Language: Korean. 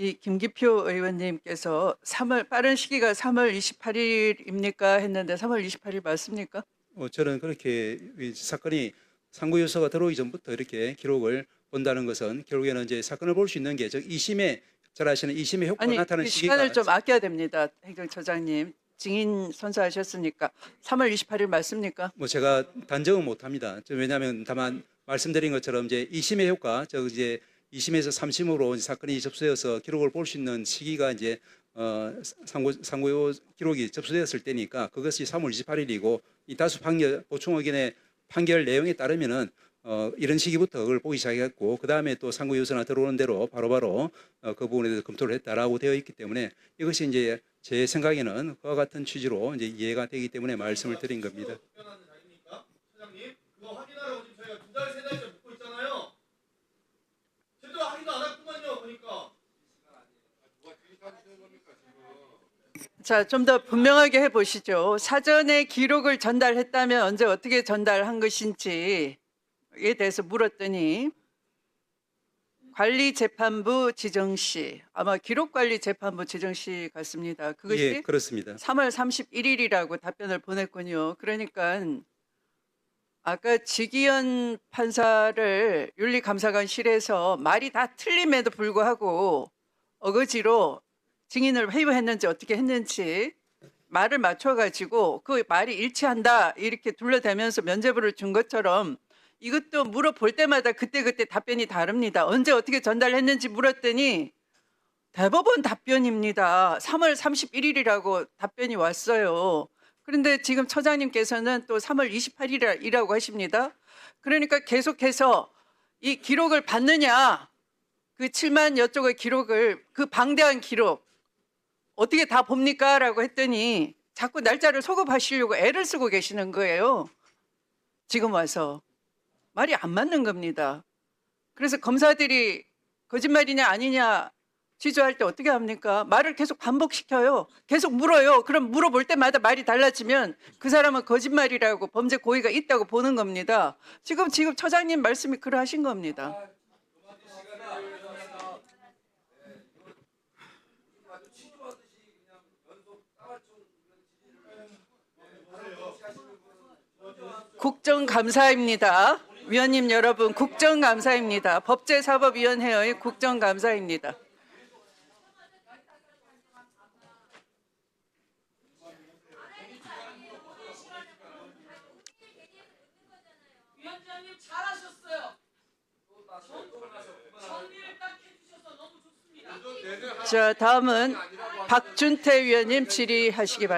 이 김기표 의원님께서 3월 빠른 시기가 3월 28일입니까 했는데 3월 28일 맞습니까? 어, 저는 그렇게 이 사건이 상고 요소가 들어오기 전부터 이렇게 기록을 본다는 것은 결국에는 이제 사건을 볼 수 있는 게즉 2심에 잘 아시는 2심의 효과가 아니 나타나는 그 시기가 시간을 좀 아껴야 됩니다. 행정처장님 증인 선서하셨으니까 3월 28일 맞습니까? 뭐 제가 단정은 못합니다. 저 왜냐하면 다만 말씀드린 것처럼 이제 2심의 효과, 저 이제 2심에서 3심으로 사건이 접수되어서 기록을 볼 수 있는 시기가 이제 어, 상고 상고 기록이 접수되었을 때니까 그것이 3월 28일이고 이 다수 판결 보충 의견의 판결 내용에 따르면은 어, 이런 시기부터 그걸 보기 시작했고 그 다음에 또 상고 요소나 들어오는 대로 바로바로 어, 그 부분에 대해서 검토를 했다라고 되어 있기 때문에 이것이 이제 제 생각에는 그와 같은 취지로 이제 이해가 되기 때문에 말씀을 드린 겁니다. 답변하는 자리입니까? 차장님, 그거 확인하라고 지금 저희가 두 달, 세 달째 묻고 있잖아요. 제대로 확인도 안 했구만요, 보니까. 자, 좀 더 분명하게 해 보시죠. 사전에 기록을 전달했다면 언제 어떻게 전달한 것인지에 대해서 물었더니 관리재판부 지정 시 아마 기록관리재판부 지정 시 같습니다. 그것이 예, 그렇습니다. 3월 31일이라고 답변을 보냈군요. 그러니까 아까 지기현 판사를 윤리감사관실에서 말이 다 틀림에도 불구하고 어거지로 증인을 회유했는지 어떻게 했는지 말을 맞춰가지고 그 말이 일치한다 이렇게 둘러대면서 면죄부를 준 것처럼 이것도 물어볼 때마다 그때그때 답변이 다릅니다. 언제 어떻게 전달했는지 물었더니 대법원 답변입니다. 3월 31일이라고 답변이 왔어요. 그런데 지금 처장님께서는 또 3월 28일이라고 하십니다. 그러니까 계속해서 이 기록을 받느냐, 그 7만 여 쪽의 기록을, 그 방대한 기록, 어떻게 다 봅니까? 라고 했더니 자꾸 날짜를 소급하시려고 애를 쓰고 계시는 거예요. 지금 와서. 말이 안 맞는 겁니다. 그래서 검사들이 거짓말이냐 아니냐 취조할 때 어떻게 합니까? 말을 계속 반복시켜요. 계속 물어요. 그럼 물어볼 때마다 말이 달라지면 그 사람은 거짓말이라고 범죄 고의가 있다고 보는 겁니다. 지금 지금 처장님 말씀이 그러하신 겁니다. 국정감사입니다. 위원님 여러분, 국정감사입니다. 법제사법위원회의 국정감사입니다. 자, 다음은 박준태 위원님 질의하시기 바랍니다.